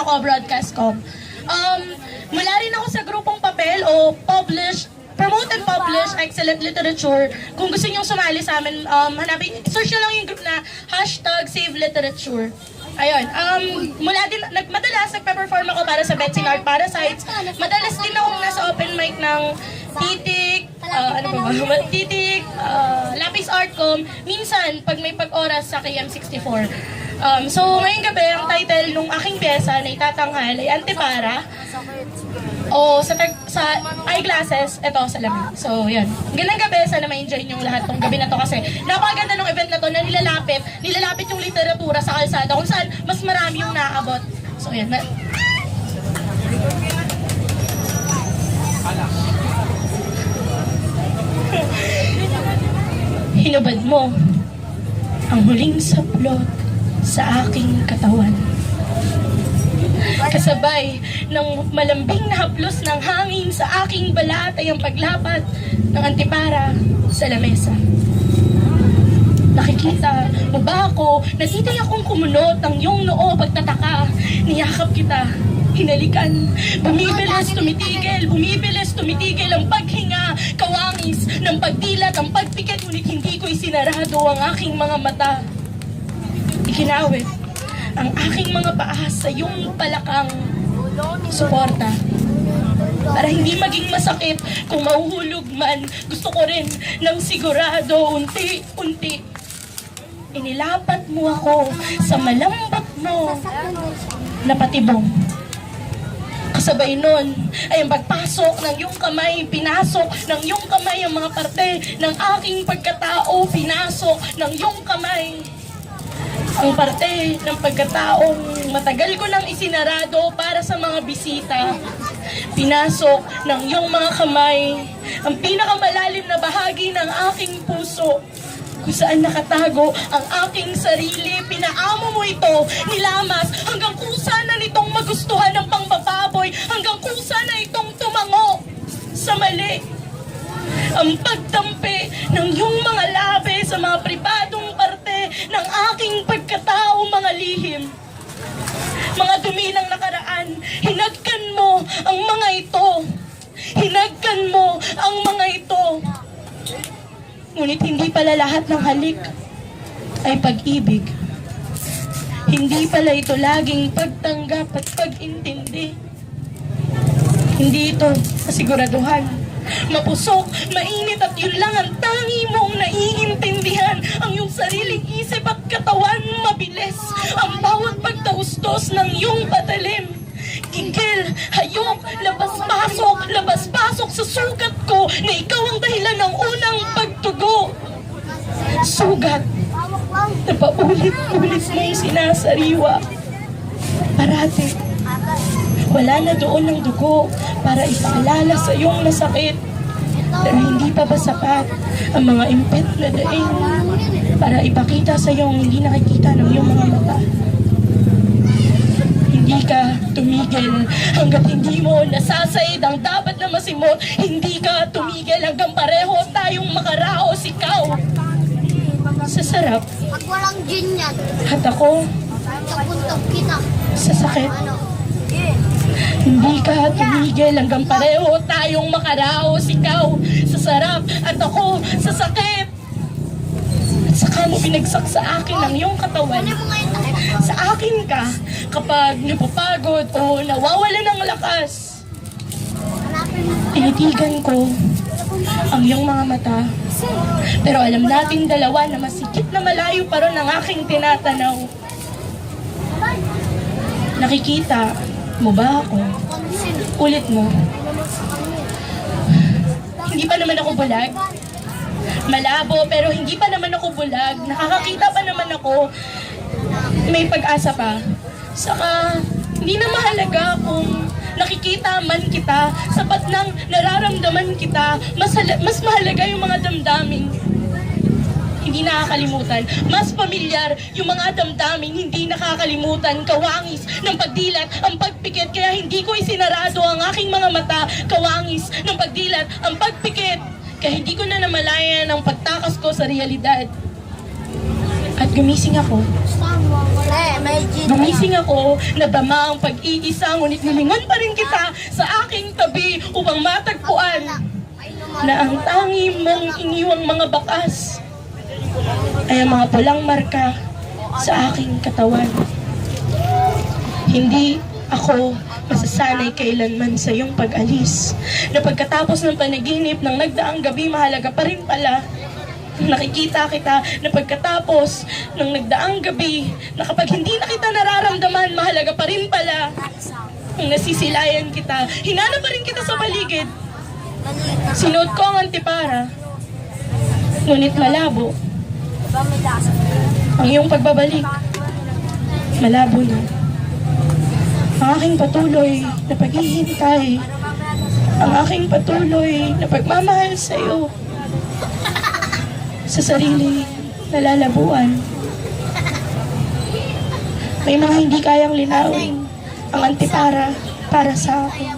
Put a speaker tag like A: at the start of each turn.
A: na ako, broadcast com. Um, mula rin ako sa grupong papel o publish promote and publish excellent literature. Kung gusto niyo sumali sa amin, um, hanapin, search na lang yung group na hashtag save literature. Ayun, um, mula din, nag, madalas nagpe-perform ako para sa Betsy Art Parasites. Madalas din ako nasa open mic ng Titik, ah, ano ba ba? Titik, ah, Lapis Artcom. Minsan, pag may pag-oras sa KM64. Um, so, ngayong gabi, ang title nung aking pyesa na itatanghal ay Antipara. O sa, sa eyeglasses, ito sa lamin. So, yun. Gandang gabi, sana ma-enjoy niyo lahat tong gabi na to kasi napakaganda ng event na to na nilalapit, nilalapit yung literatura sa kalsada kung saan mas marami yung naaabot. So, yun. Ma- Hinubad mo ang huling saplot sa aking katawan. Kasabay ng malambing na haplos ng hangin sa aking balat ay ang paglapat ng antipara sa lamesa. Nakikita mo ba ako? Natitay akong kumunot ng iyong noo pagtataka. Niyakap kita. Hinalikan. Bumibilis, tumitigil. Bumibilis, tumitigil ang paghinga. Kawangis ng pagdilat, ang pagpikit. Ngunit hindi ko isinarado ang aking mga mata. Ikinawit ang aking mga paa sa iyong palakang suporta. Para hindi maging masakit kung mahuhulog man, gusto ko rin ng sigurado, unti-unti. Inilapat mo ako sa malambot mo na patibong. Kasabay nun ay ang pagpasok ng iyong kamay, pinasok ng iyong kamay ang mga parte ng aking pagkatao, pinasok ng iyong kamay ang parte ng pagkataong matagal ko nang isinarado para sa mga bisita. Pinasok ng iyong mga kamay ang pinakamalalim na bahagi ng aking puso kung saan nakatago ang aking sarili. Pinaamo mo ito, nilamas, hanggang kusa na nitong magustuhan ng pangbababoy, hanggang kusa na itong tumango sa mali ang pagtampi pala lahat ng halik ay pag-ibig. Hindi pala ito laging pagtanggap at pag-intindi. Hindi ito kasiguraduhan. Mapusok, mainit at yun lang ang tangi mong naiintindihan ang iyong sariling isip at katawan mabilis. Ang bawat pagtaustos ng iyong patalim. Gigil, hayok, labas-pasok, labas-pasok sa sugat ko na ikaw ang dahilan ng unang. Sugat na paulit-ulit mong sinasariwa. Parati, wala na doon ng dugo para ipaalala sa iyong nasakit. Pero hindi pa ba sapat ang mga impet na daing para ipakita sa iyong hindi nakikita ng iyong mga mata. Hindi ka tumigil hanggat hindi mo nasasaid ang dapat na masimot. Hindi ka tumigil hanggang pareho tayong makaraos ikaw. Sa sarap
B: Pag walang gin yan,
A: at ako
B: kapuntog kita.
A: sa sakit.
B: Ano?
A: Hindi ka tumigil hanggang pareho tayong makaraos ikaw sa sarap at ako sa sakit. At saka mo binagsak sa akin ang iyong katawan.
B: Ano?
A: Sa akin ka kapag napapagod o nawawala ng lakas. Tinitigan ko ang iyong mga mata. Pero alam natin dalawa na masikip na malayo pa ron ang aking tinatanaw. Nakikita mo ba ako? Ulit mo. Hindi pa naman ako bulag. Malabo, pero hindi pa naman ako bulag. Nakakakita pa naman ako. May pag-asa pa. Saka, hindi na mahalaga kung nakikita man kita, sapat nang nararamdaman kita, mas, mas mahalaga yung mga damdamin. Hindi nakakalimutan. Mas pamilyar yung mga damdamin, hindi nakakalimutan. Kawangis ng pagdilat, ang pagpikit, kaya hindi ko isinarado ang aking mga mata. Kawangis ng pagdilat, ang pagpikit, kaya hindi ko na namalayan ang pagtakas ko sa realidad. At gumising ako. Gumising ako, nadama ang pag-iisa, ngunit nilingon pa rin kita sa aking tabi upang matagpuan na ang tangi mong iniwang mga bakas ay ang mga pulang marka sa aking katawan. Hindi ako masasanay kailanman sa iyong pag-alis. Na pagkatapos ng panaginip ng nagdaang gabi, mahalaga pa rin pala nakikita kita na pagkatapos ng nagdaang gabi, na kapag hindi na kita nararamdaman, mahalaga pa rin pala kung nasisilayan kita. Hinanap pa rin kita sa paligid. Sinuot ko ang antipara. Ngunit malabo. Ang iyong pagbabalik, malabo na. Ang aking patuloy na paghihintay, ang aking patuloy na pagmamahal sa iyo, sa sarili nalalabuan. May mga hindi kayang linawin ang antipara para sa akin.